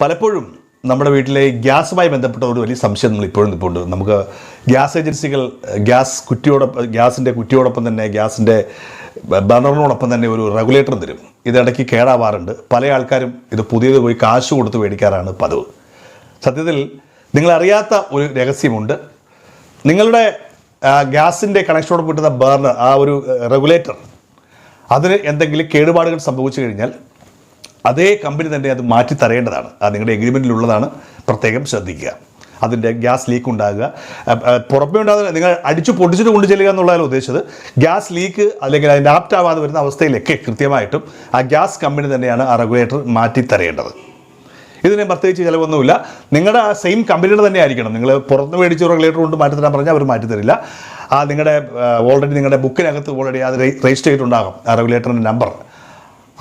പലപ്പോഴും നമ്മുടെ വീട്ടിലെ ഗ്യാസുമായി ബന്ധപ്പെട്ട ഒരു വലിയ സംശയം നമ്മൾ ഇപ്പോഴും നിൽപ്പുണ്ട്. നമുക്ക് ഗ്യാസ് ഏജൻസികൾ ഗ്യാസ് കുറ്റിയോടൊപ്പം ഗ്യാസിന്റെ കുറ്റിയോടൊപ്പം തന്നെ ഗ്യാസിന്റെ ബർണറിനോടൊപ്പം തന്നെ ഒരു റെഗുലേറ്റർ തരും. ഇതിടയ്ക്ക് കേടാവാറുണ്ട്. പല ആൾക്കാരും ഇത് പുതിയത് പോയി കാശ് കൊടുത്ത് മേടിക്കാറാണ് പതിവ്. സത്യത്തിൽ നിങ്ങളറിയാത്ത ഒരു രഹസ്യമുണ്ട്. നിങ്ങളുടെ ഗ്യാസിന്റെ കണക്ഷനോട് കിട്ടുന്ന ബർണർ ആ ഒരു റെഗുലേറ്റർ അതിന് എന്തെങ്കിലും കേടുപാടുകൾ സംഭവിച്ചു കഴിഞ്ഞാൽ അതേ കമ്പനി തന്നെ അത് മാറ്റി തരേണ്ടതാണ് അത് നിങ്ങളുടെ എഗ്രിമെന്റിലുള്ളതാണ് പ്രത്യേകം ശ്രദ്ധിക്കുക. അതിന്റെ ഗ്യാസ് ലീക്ക് ഉണ്ടാകുക. പുറമേ ഉണ്ടാകുന്ന നിങ്ങൾ അടിച്ചു പൊട്ടിച്ചിട്ട് കൊണ്ടു ചെല്ലുക എന്നുള്ളതാണ് ഉദ്ദേശിച്ചത്. ഗ്യാസ് ലീക്ക് അല്ലെങ്കിൽ അതിന്റെ ആപ്റ്റ് ആവാതെ വരുന്ന അവസ്ഥയിലൊക്കെ കൃത്യമായിട്ടും ആ ഗ്യാസ് കമ്പനി തന്നെയാണ് ആ റെഗുലേറ്റർ മാറ്റി തരേണ്ടത് ഇതിന് പ്രത്യേകിച്ച് ചിലവൊന്നുമില്ല. നിങ്ങളുടെ ആ സെയിം കമ്പനിയുടെ തന്നെ ആയിരിക്കണം. നിങ്ങൾ പുറത്ത് മേടിച്ച റെഗുലേറ്റർ കൊണ്ട് മാറ്റി തരാൻ പറഞ്ഞാൽ അവർ മാറ്റി തരില്ല ആ നിങ്ങളുടെ ഓൾറെഡി നിങ്ങളുടെ ബുക്കിനകത്ത് ഓൾറെഡി അത് രജിസ്റ്റർ ചെയ്തിട്ടുണ്ടാകും ആ റെഗുലേറ്ററിന്റെ നമ്പർ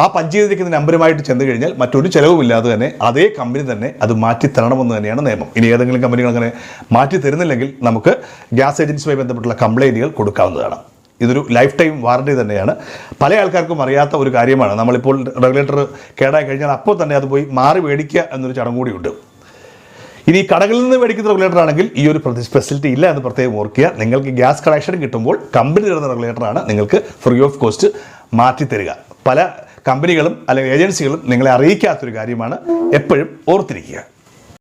ആ പഞ്ചീകരിക്കുന്ന നമ്പറുമായിട്ട് ചെന്ന് കഴിഞ്ഞാൽ മറ്റൊരു ചിലവുമില്ലാതെ തന്നെ അതേ കമ്പനി തന്നെ അത് മാറ്റി തരണമെന്ന് തന്നെയാണ് നിയമം. ഇനി ഏതെങ്കിലും കമ്പനികൾ അങ്ങനെ മാറ്റി തരുന്നില്ലെങ്കിൽ നമുക്ക് ഗ്യാസ് ഏജൻസിയുമായി ബന്ധപ്പെട്ടുള്ള കംപ്ലൈന്റുകൾ കൊടുക്കാവുന്നതാണ്. ഇതൊരു ലൈഫ് ടൈം വാറണ്ടി തന്നെയാണ്. പല ആൾക്കാർക്കും അറിയാത്ത ഒരു കാര്യമാണ്. നമ്മളിപ്പോൾ റെഗുലേറ്റർ കേടായി കഴിഞ്ഞാൽ അപ്പോൾ തന്നെ അത് പോയി മാറി മേടിക്കുക എന്നൊരു ചടങ്ങ് കൂടിയുണ്ട്. ഇനി കടകളിൽ നിന്ന് മേടിക്കുന്ന റെഗുലേറ്റർ ആണെങ്കിൽ ഈ ഒരു ഫെസിലിറ്റി ഇല്ല എന്ന് പ്രത്യേകം ഓർക്കുക. നിങ്ങൾക്ക് ഗ്യാസ് കണക്ഷൻ കിട്ടുമ്പോൾ കമ്പനി തരുന്ന റെഗുലേറ്ററാണ് നിങ്ങൾക്ക് ഫ്രീ ഓഫ് കോസ്റ്റ് മാറ്റി തരിക. പല കമ്പനികളും അല്ലെങ്കിൽ ഏജൻസികളും നിങ്ങളെ അറിയിക്കാത്തൊരു കാര്യമാണ് എപ്പോഴും ഓർത്തിരിക്കുക.